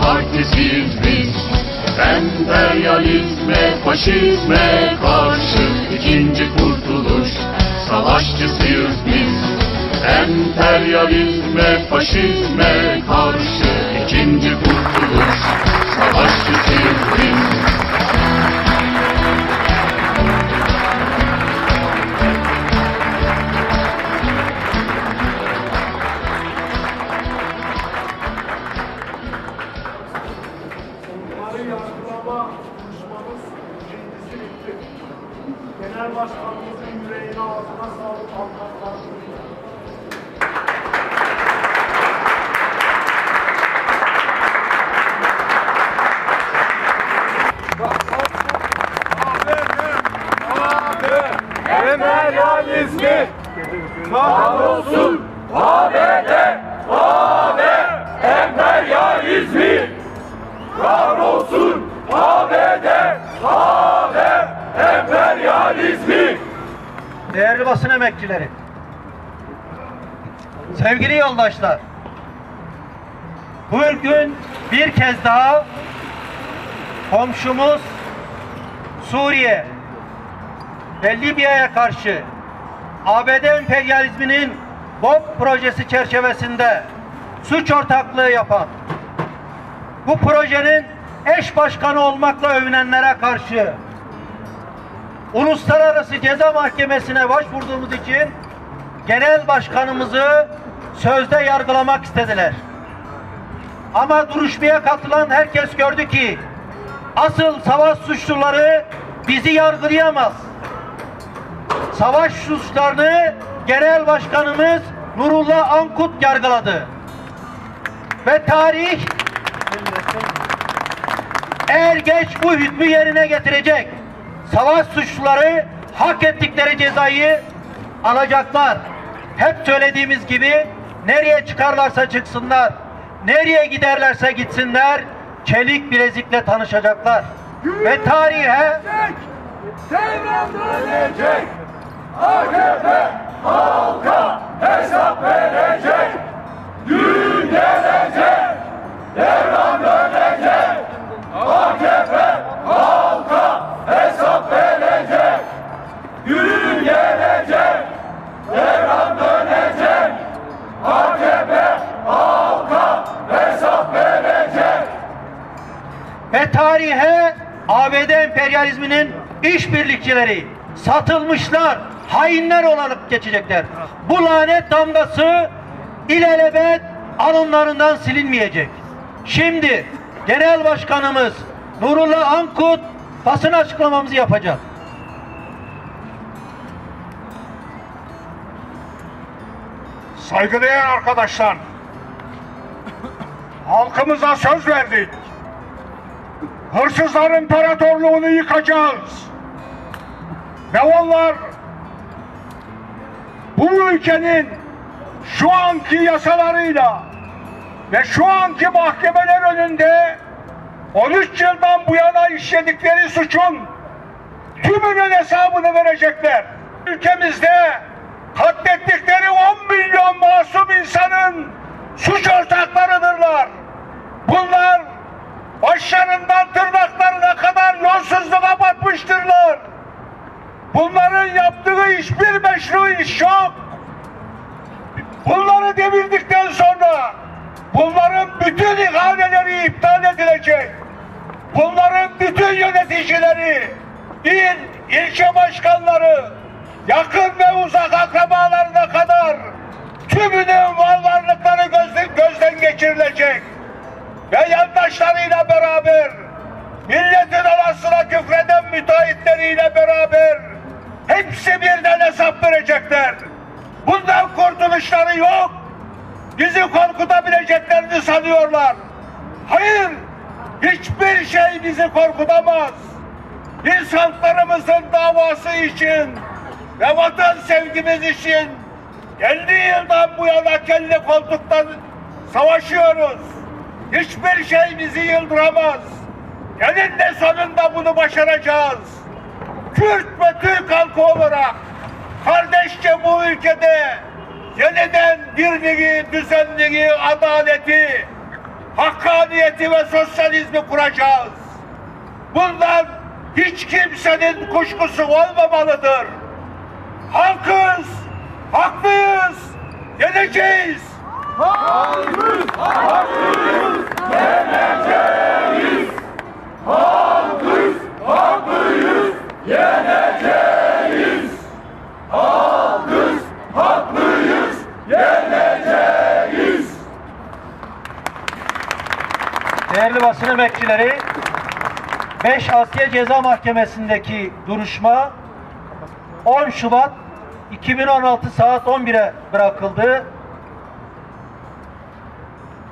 partisiz biz Emperyalizme, faşizme karşı ikinci kurtuluş. Savaşçısıyız biz Emperyalizme, faşizme Başkanımızın yüreğine ağzına sağlık almak karşılığında. Emperyalizmi kahrolsun ABD AB Emperyalizmi kahrolsun ABD AB Emperyalizmi Değerli basın emekçileri, sevgili yoldaşlar, bugün bir kez daha komşumuz Suriye ve Libya'ya karşı ABD emperyalizminin BOP projesi çerçevesinde suç ortaklığı yapan, bu projenin eş başkanı olmakla övünenlere karşı Uluslararası Ceza Mahkemesi'ne başvurduğumuz için genel başkanımızı sözde yargılamak istediler. Ama duruşmaya katılan herkes gördü ki asıl savaş suçluları bizi yargılayamaz. Savaş suçlarını genel başkanımız Nurullah Ankut yargıladı. Ve tarih eğer geç bu hükmü yerine getirecek savaş suçluları hak ettikleri cezayı alacaklar. Hep söylediğimiz gibi nereye çıkarlarsa çıksınlar, nereye giderlerse gitsinler, çelik bilezikle tanışacaklar. Ve tarihe Devran dönecek AKP halka hesap verecek Gün tarihe ABD emperyalizminin işbirlikçileri satılmışlar, hainler olarak geçecekler. Bu lanet damgası ilelebet alınlarından silinmeyecek. Şimdi Genel Başkanımız Nurullah Ankut basın açıklamamızı yapacak. Saygıdeğer arkadaşlar, halkımıza söz verdik. Hırsızlar imparatorluğunu yıkacağız. Ve onlar bu ülkenin şu anki yasalarıyla ve şu anki mahkemeler önünde 13 yıldan bu yana işledikleri suçun tümünün hesabını verecekler. Ülkemizde katlettikleri 10 milyon masum insanın Bunları devirdikten sonra bunların bütün ihaleleri iptal edilecek. Bunların bütün yöneticileri, il, ilçe başkanları, yakın ve uzak akrabalarına kadar tümünün mal varlıkları gözden, gözden geçirilecek. Ve yandaşlarıyla beraber, milletin arasına küfreden müteahhitleriyle sanıyorlar. Hayır, hiçbir şey bizi korkutamaz. Biz halklarımızın davası için ve vatan sevgimiz için 50 yıldan bu yana kelle koltuktan savaşıyoruz. Hiçbir şey bizi yıldıramaz. Eninde sonunda bunu başaracağız. Kürt ve Türk halkı olarak kardeşçe bu ülkede yeniden birliği, düzenliği, adaleti, hakkaniyeti ve sosyalizmi kuracağız. Bundan hiç kimsenin kuşkusu olmamalıdır. Halkız, haklıyız, yeneceğiz. Halkız, haklıyız, yeneceğiz. Halkız, haklıyız, yeneceğiz. Halkız, haklıyız, yeneceğiz. Değerli basın emekçileri, 5 Asya Ceza Mahkemesi'ndeki duruşma 10 Şubat 2016 saat 11'e bırakıldı.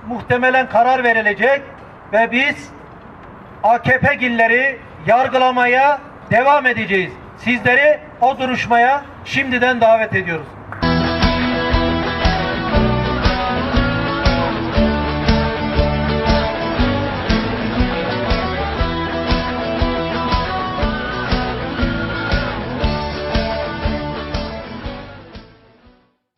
Muhtemelen karar verilecek ve biz AKP gilleri yargılamaya devam edeceğiz. Sizleri o duruşmaya şimdiden davet ediyoruz.